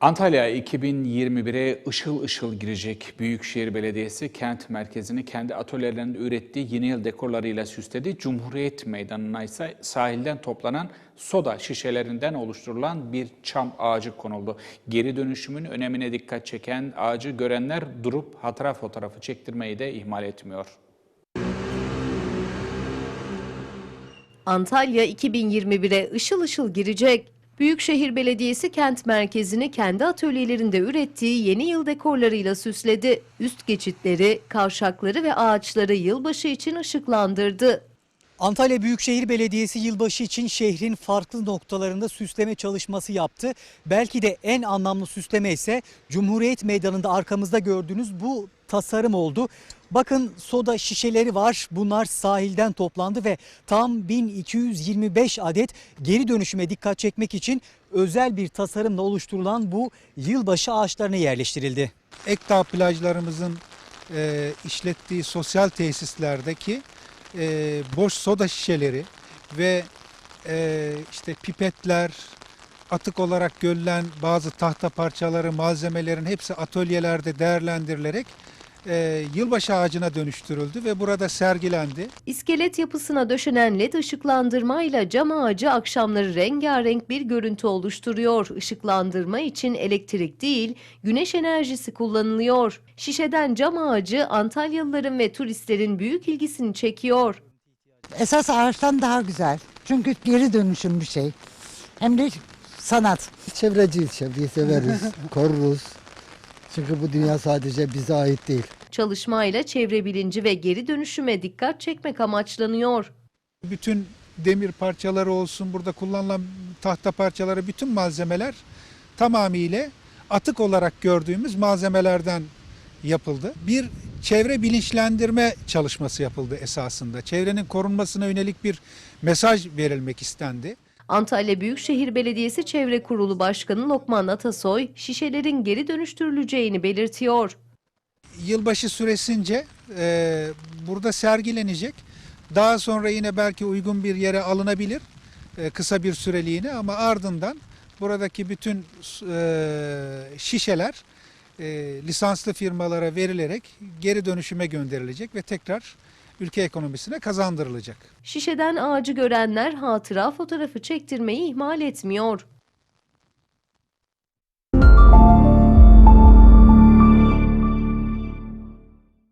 Antalya 2021'e ışıl ışıl girecek. Büyükşehir Belediyesi kent merkezini kendi atölyelerinde ürettiği yeni yıl dekorlarıyla süsledi. Cumhuriyet Meydanı'na ise sahilden toplanan soda şişelerinden oluşturulan bir çam ağacı konuldu. Geri dönüşümün önemine dikkat çeken ağacı görenler durup hatıra fotoğrafı çektirmeyi de ihmal etmiyor. Antalya 2021'e ışıl ışıl girecek. Büyükşehir Belediyesi kent merkezini kendi atölyelerinde ürettiği yeni yıl dekorlarıyla süsledi. Üst geçitleri, kavşakları ve ağaçları yılbaşı için ışıklandırdı. Antalya Büyükşehir Belediyesi yılbaşı için şehrin farklı noktalarında süsleme çalışması yaptı. Belki de en anlamlı süsleme ise Cumhuriyet Meydanı'nda arkamızda gördüğünüz bu tasarım oldu. Bakın soda şişeleri var. Bunlar sahilden toplandı ve tam 1225 adet geri dönüşüme dikkat çekmek için özel bir tasarımla oluşturulan bu yılbaşı ağaçlarına yerleştirildi. Ekdağ plajlarımızın e, işlettiği sosyal tesislerdeki e, boş soda şişeleri ve e, işte pipetler, atık olarak görülen bazı tahta parçaları, malzemelerin hepsi atölyelerde değerlendirilerek e, yılbaşı ağacına dönüştürüldü ve burada sergilendi. İskelet yapısına döşenen led ışıklandırmayla cam ağacı akşamları rengarenk bir görüntü oluşturuyor. Işıklandırma için elektrik değil, güneş enerjisi kullanılıyor. Şişeden cam ağacı Antalyalıların ve turistlerin büyük ilgisini çekiyor. Esas ağaçtan daha güzel. Çünkü geri dönüşüm bir şey. Hem de sanat. Çevreciyiz, çevreyi severiz, koruruz. Çünkü bu dünya sadece bize ait değil. Çalışmayla çevre bilinci ve geri dönüşüme dikkat çekmek amaçlanıyor. Bütün demir parçaları olsun, burada kullanılan tahta parçaları, bütün malzemeler tamamıyla atık olarak gördüğümüz malzemelerden yapıldı. Bir çevre bilinçlendirme çalışması yapıldı esasında. Çevrenin korunmasına yönelik bir mesaj verilmek istendi. Antalya Büyükşehir Belediyesi Çevre Kurulu Başkanı Lokman Atasoy, şişelerin geri dönüştürüleceğini belirtiyor. Yılbaşı süresince e, burada sergilenecek. Daha sonra yine belki uygun bir yere alınabilir e, kısa bir süreliğine ama ardından buradaki bütün e, şişeler e, lisanslı firmalara verilerek geri dönüşüme gönderilecek ve tekrar ülke ekonomisine kazandırılacak. Şişeden ağacı görenler hatıra fotoğrafı çektirmeyi ihmal etmiyor.